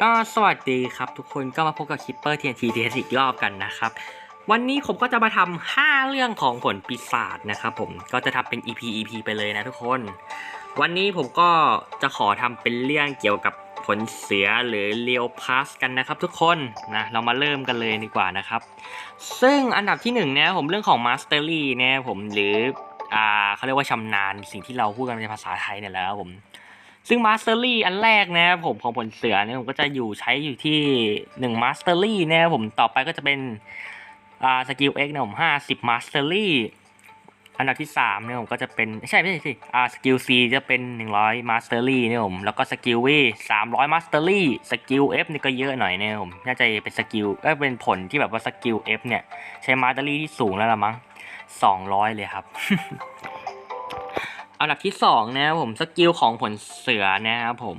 ก็สวัสดีครับทุกคนก็มาพบกับคิปเปอร์ทีนทีเอีกรอบกันนะครับ วันนี้ผมก็จะมาทำ5เรื่องของผลปีศาจนะครับผมก็จะทำเป็น EP EP ไปเลยนะทุกคน วันนี้ผมก็จะขอทำเป็นเรื่องเกี่ยวกับผลเสียหรือเลียวพาสกันนะครับทุกคนนะเรามาเริ่มกันเลยดีกว่านะครับ ซึ่งอันดับที่หนึ่งเนี่ยผมเรื่องของมาสเตอรี่เนี่ยผมหรืออ่าเขาเรียกว่าชำนาญสิ่งที่เราพูดกันในภาษาไทยเนี่ยแหละครับผม ซึ่งมาสเตอรี่อันแรกนะครับผมของผลเสือเนี่ยผมก็จะอยู่ใช้อยู่ที่1มาสเตอรี่นะครับผมต่อไปก็จะเป็นอ่าสกิล X เนี่ยผม50มาสเตอรี่อันดับที่3เนี่ยผมก็จะเป็นไม่ใช่ไม่ใช่สิอ่าสกิล C จะเป็น 100 มาสเตอรี่เนี่ยผมแล้วก็สกิล V 300มร้อยมาสเตอรี่สกิล F นี่ก็เยอะหน่อยเนี่ยผมน่าจะเป็นสกิลก็เป็นผลที่แบบว่าสกิล F เนี่ยใช้มาสเตอรี่ที่สูงแล้วละมั้ง200 เลยครับ อันดับที่สองนะครับผมสกิลของผลเสือนะครับผม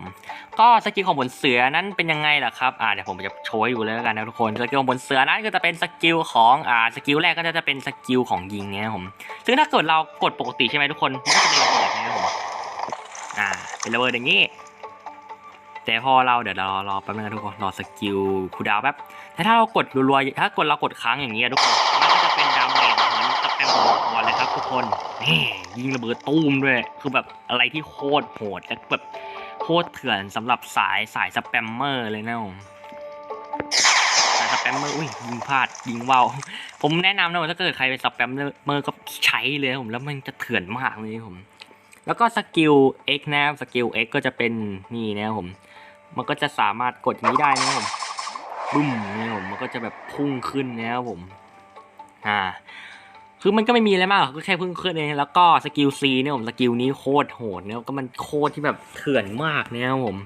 ก็สกิลของผลเสือนั้นเป็นยังไงล่ะครับอ่าเดี๋ยวผมจะโชว์ให้ดูเลยแล้วกันนะทุกคนสกิลของผลเสือนั้นก็จะเป็นสกิลของอ่าสกิลแรกก็จะเป็นสกิลของยิงเนะครับผมซึ่งถ้าเกิดเรากดปกติใช่ไหมทุกคนมันก็จะเป็นระเบิดนะครับผมอ่าเป็นระเบิดอย่างนี้ แต่พอเราเดี๋ยวเรารอแป๊บนึงนะทุกคนรอสกิลคูดาวแป๊บแต่ถ้าเรากดรัวๆถ้ากดเรากดค้างอย่างนี้อะทุกคนมันก็จะเป็นดาเมจเหมือนกับแปม ของมังกรเลยครับ ทุกคนนี่ยิงระเบิดตูมด้วย คือแบบอะไรที่โคตรโหดและแบบโคตรเถื่อนสำหรับสายสายสแปมเมอร์เลยนะผมสายสแปมเมอร์อุ้ยยิงพลาดยิงว่าวผมแนะนำนะว่าถ้าเกิดใครเป็นสแปมเมอร์ก็ใช้เลยผมแล้วมันจะเถื่อนมากเลยผมแล้วก็สกิล X นะครับสกิล X ก็จะเป็นนี่นะครับผม มันก็จะสามารถกดอย่างนี้ได้นะครับผมบึ้มนะครับผมมันก็จะแบบพุ่งขึ้นนะครับผมอ่า คือมันก็ไม่มีอะไรมากหรอกก็แค่พุ่งขึ้นเอง แล้วก็สกิล C เนี่ยผมสกิลนี้โคตรโหดเนี่ยก็มันโคตรที่แบบเถื่อนมากนะครับผม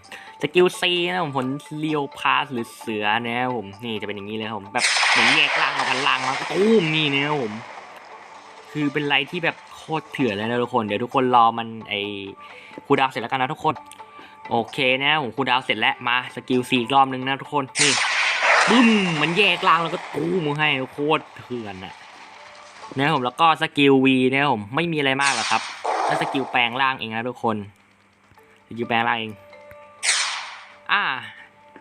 สกิล C นะผมผลเลียวพาสหรือเสือเนะครับผมนี่จะเป็นอย่างนี้เลยครับผมแบบเหมือนแยกล่างมาพันล่างมาก็ตุ้มนี่นะครับผม คือเป็นไรที่แบบโคตรเถื่อนเลยนะทุกคนเดี๋ยวทุกคนรอมันไอคูดาวเสร็จแล้วกันนะทุกคน โอเคนะผมคูดาวเสร็จแล้วมาสกิลสี่รอบนึงนะทุกคนนี่บึ้มมันแยกล่างแล้วก็ตู้มให้โคตรเถื่อนอะ นะผมแล้วก็สกิลวีเนี่ยผมไม่มีอะไรมากหรอกครับถ้าสกิลแปลงร่างเองนะทุกคนสกิลแปลงร่างเองอ่า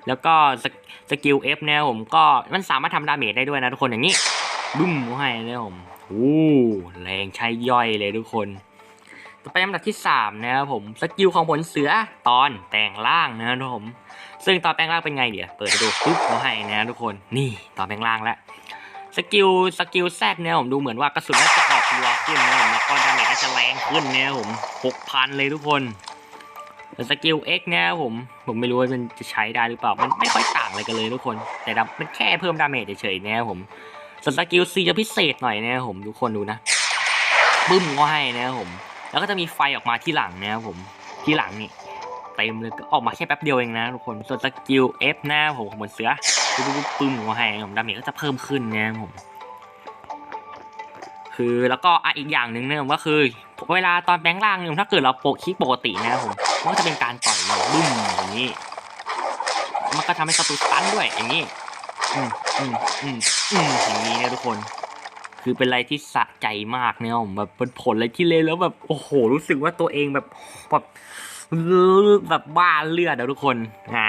แล้วก็สกสกิลเอฟเนี่ยผมก็มันสามารถทำดาเมจได้ด้วยนะทุกคนอย่างนี้บึ้มให้เนี่ยผมโอ้แรงใช้ย่อยเลยทุกคนต่อไปลำดับที่3นะครับผมสกิลของผลเสือตอนแต่งร่างนะครับผมซึ่งตอนแปลงร่างเป็นไงเดี๋ยวเปิดดูปุ๊บเขาให้นะทุกคนนี่ตอนแปลงร่างแล้ว สกิลสกิลแซดเนี่ยผมดูเหมือนว่ากระสุนน่าจะออกรัวขึ้นนะผมแล้วก็ดาเมจน่าจะแรงขึ้นเนี่ยผมหกพันเลยทุกคนแต่สกิล X เนี่ยผมผมไม่รู้ว่ามันจะใช้ได้หรือเปล่า มันไม่ค่อยต่างอะไรกันเลยทุกคน แต่ดามันแค่เพิ่มดาเมจเฉยๆเนี่ยผมส่วนสกิล C จะพิเศษหน่อยเนี่ยผมทุกคนดูนะบึ้มก็ให้นะครับผม แล้วก็จะมีไฟออกมาที่หลังนะครับผมที่หลังนี่เต็มเลยก็ออกมาแค่แป๊บเดียวเองนะทุกคนส่วนสกิล F หน้าผมของเหมือนเสือ ปุ๊บปุ๊บปึ้มหัวให้ผมดาเมจก็จะเพิ่มขึ้นนะผม คือแล้วก็อะอีกอย่างหนึ่งเนี่ยก็คือ เวลาตอนแปลงร่างเนี่ยถ้าเกิดเราโปกคลิกปกตินะผมมันก็จะเป็นการต่อยเราบึ้มอย่างนี้ มันก็ทำให้ศัตรูตันด้วยอย่างนี้ อืมอืมอืมอืมอย่างนี้นี่ยทุกคน คือเป็นอะไรที่สะใจมากเนี่ยผมแบบเป็นผลอะไรที่เล่นแล้วแบบโอ้โหรู้สึกว่าตัวเองแบบแบบแบบบ้าเลือดอะทุกคน อ่า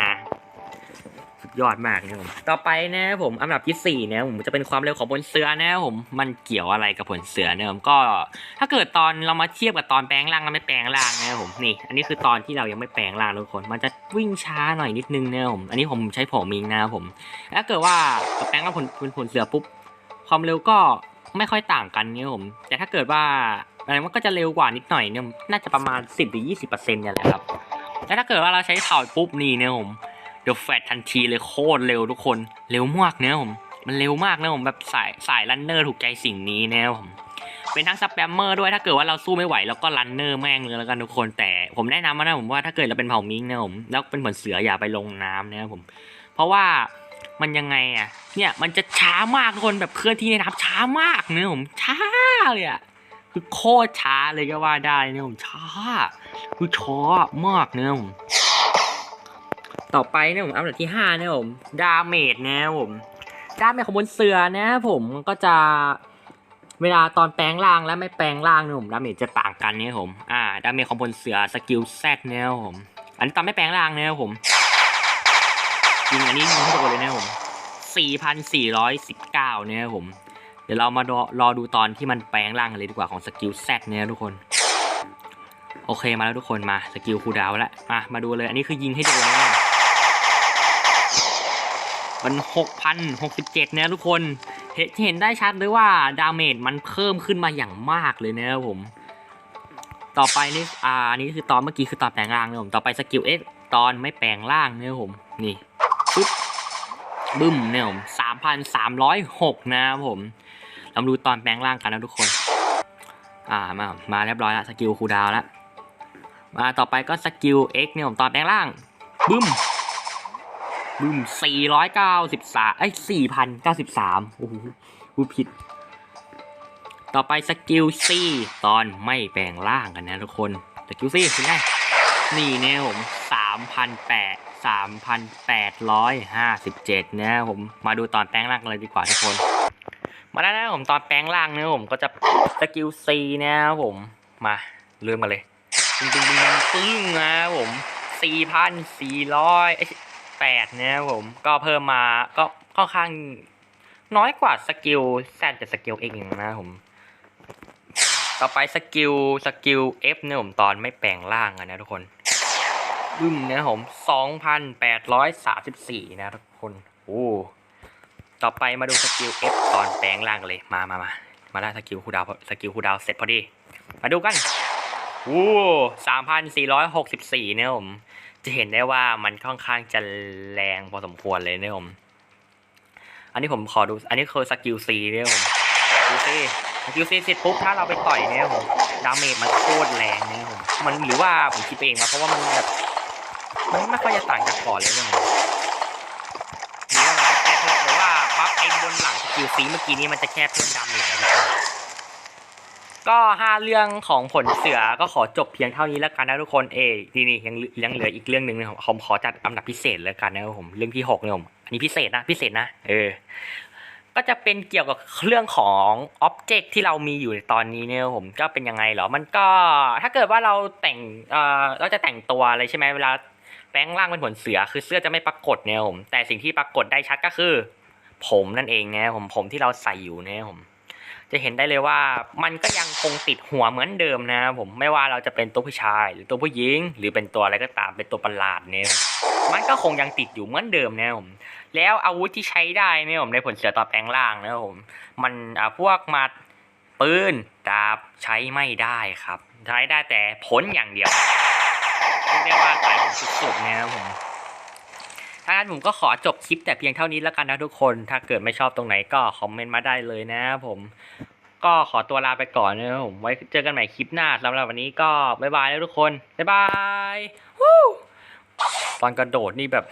ยอดมากเนี่ยผมต่อไปนะผมอันดับที่สี่เนี่ยผมจะเป็นความเร็วของผลเสือนะผมมันเกี่ยวอะไรกับผลเสือเนี่ยผมก็ถ้าเกิดตอนเรามาเทียบกับตอนแปลงร่างแล้วไม่แปลงร่างนะผมนี่ อันนี้คือตอนที่เรายังไม่แปลงร่างทุกคน มันจะวิ่งช้าหน่อยนิดนึงนะผมอันนี้ผมใช้ผมมิงนะผมถ้าเกิดว่าแปลงร่างผลเป็นผลเสือปุ๊บความเร็วก็ไม่ค่อยต่างกันเนี่ยผม แต่ถ้าเกิดว่าอะไรมันก็จะเร็วกว่านิดหน่อยเนี่ยน่าจะประมาณ 10หรือ20%เนี่ยแหละครับแล้วถ้าเกิดว่าเราใช้เข่าปุ๊บนี่เนี่ยผม เดี๋ยวแฟดทันทีเลยโคตรเร็วทุกคนเร็วมากเนี่ยผมมันเร็วมากนะผมแบบสายสายรันเนอร์ถูกใจสิ่งนี้นะผมเป็นทั้งสแปมเมอร์ด้วยถ้าเกิดว่าเราสู้ไม่ไหวแล้วก็รันเนอร์แม่งเลยแล้วกันทุกคนแต่ผมแนะนำนะผมว่าถ้าเกิดเราเป็นเผ่ามิงนะผมแล้วเป็นเหมือนเสืออย่าไปลงน้ำนะครับผม เพราะว่ามันยังไงอะเนี่ยมันจะช้ามากทุกคนแบบเคลื่อนที่ในน้ำช้ามากเนี่ยผมช้าเลยอะคือโคตรช้าเลยก็ว่าได้เนี่ยผมช้าคือช้ามากเนี่ยผม ต่อไปเนี่ยผมอันดับที่ห้าเนี่ยผมดาเมจนะผมดาเมจของบนเสือนะครับผมก็จะเวลาตอนแปลงร่างและไม่แปลงร่างเนี่ยผมดาเมจจะต่างกันนี่ยผมอ่าดาเมจของบนเสือสกิลแซดเนี่ยผมอันนี้ตอนไม่แปลงร่างเนี่ยผมริงอันนี้ยิงให้โดนเลยนะครับผม4,419เนี่ยครับผม เดี๋ยวเรามารอรอดูตอนที่มันแปลงร่างกันเลยดีกว่าของสกิลแซดเนี่ยทุกคน โอเคมาแล้วทุกคนมาสกิลคูดาวแล้วมามาดูเลย อันนี้คือยิงให้ดนนะ มัน 6,067เนี่ยทุกคนเห็นเห็นได้ชัดเลยว่าดาเมจมันเพิ่มขึ้นมาอย่างมากเลยนะครับผม ต่อไปนี่อ่าอันนี้คือตอนเมื่อกี้คือตอนแปลงร่างนะผมต่อไปสกิลเอ็กตอนไม่แปลงร่างนะครับผมนี่ปึ๊บบึ้มเนี่ยผมสามพันสามร้อยหกนะครับผมเรามาดูตอนแปลงร่างกันนะทุกคน อ่ามามาเรียบร้อยแล้วสกิลคูดาวแล้วมาต่อไปก็สกิล X เนี่ยผมตอนแปลงร่างบึ้ม บึ้มสี่ร้อยเก้าสิบสามไอ้สี่พันเก้าสิบสามโอ้โหพูดผิด ต่อไปสกิล C ตอนไม่แปลงร่างกันนะทุกคนสกิล C เป็นไงนี่เนี่ยผมสามพันแปดสามพันแปดร้อยห้าสิบเจ็ดนะผมมาดูตอนแปลงร่างกันเลยดีกว่าทุกคน มาแล้วนะผมตอนแปลงร่างเนี่ยผมก็จะสกิล C นะครับผมมาเริ่มมาเลยปึ้งปึ้งปึ้งนะผมสี่พันสี่ร้อย แปดนะครับผมก็เพิ่มมาก็ค่อนข้างน้อยกว่าสกิลแซดกับสกิลเองนะครับผมต่อไปสกิลสกิล F เนี่ยผมตอนไม่แปลงร่างนะทุกคนบึ้มนะครับผมสองพันแปดร้อยสามสิบสี่นะทุกคนโอ้ต่อไปมาดูสกิล F ตอนแปลงร่างเลยมามามามาแล้วสกิลคูดาวสกิลคูดาวเสร็จพอดี มาดูกัน โอ้สามพันสี่ร้อยหกสิบสี่เนี่ยผม จะเห็นได้ว่ามันค่อนข้างจะแรงพอสมควรเลยเนี่ยผม อันนี้ผมขอดู อันนี้คือสกิล C เนี่ยผมสกิล C สกิล C เสร็จปุ๊บถ้าเราไปต่อยเนี่ยผม ดาเมจมันโคตรแรงเนี่ยผม มันหรือว่าผมคิดเองมาเพราะว่ามันแบบมันไม่ค่อยจะต่างจากก่อนเลยเนี่ยผมหรือว่ามันจะแค่เพิ่มหรือว่าบัฟไอ้บนหลังสกิล C เมื่อกี้นี้มันจะแค่เพิ่มดาเมจนะทุกคน ก็ห้าเรื่องของผลเสือก็ขอจบเพียงเท่านี้แล้วกันนะทุกคนเอทีนี้ยังยังเหลืออีกเรื่องหนึ่งนะครับผมขอจัดอันดับพิเศษแล้วกันนะครับผมเรื่องที่หกเนี่ยผมอันนี้พิเศษนะพิเศษนะเออก็จะเป็นเกี่ยวกับเรื่องของอ็อบเจกต์ที่เรามีอยู่ในตอนนี้เนี่ยผมก็เป็นยังไงเหรอ มันก็ถ้าเกิดว่าเราแต่งเอ่อเราจะแต่งตัวอะไรใช่ไหมเวลาแปลงร่างเป็นผลเสือคือเสื้อจะไม่ปรากฏเนี่ยผมแต่สิ่งที่ปรากฏได้ชัดก็คือ ผมนั่นเองนี่ยผมผมที่เราใส่อยู่เนี่ยผม จะเห็นได้เลยว่ามันก็ยังคงติดหัวเหมือนเดิมนะครับผมไม่ว่าเราจะเป็นตัวผู้ชาย หรือตัวผู้หญิง หรือเป็นตัวอะไรก็ตามเป็นตัวประหลาดเนี่ยมันก็คงยังติดอยู่เหมือนเดิมนะผมแล้วอาวุธที่ใช้ได้เนี่ยผมในผลเสือต่อแปลงร่างนะผมมันอ่าพวกมัดปืนดาบใช้ไม่ได้ครับ ใช้ได้แต่ผลอย่างเดียวเรียกว่าสายผมสุดๆเนี่ยนะครับผม ถ้างั้นผมก็ขอจบคลิปแต่เพียงเท่านี้แล้วกันนะทุกคน ถ้าเกิดไม่ชอบตรงไหนก็คอมเมนต์มาได้เลยนะครับผมก็ขอตัวลาไปก่อนนะครับผม ไว้เจอกันใหม่คลิปหน้าสำหรับวันนี้ก็บ๊ายบายแล้วทุกคน บ๊ายบายตอนกระโดดนี่แบบ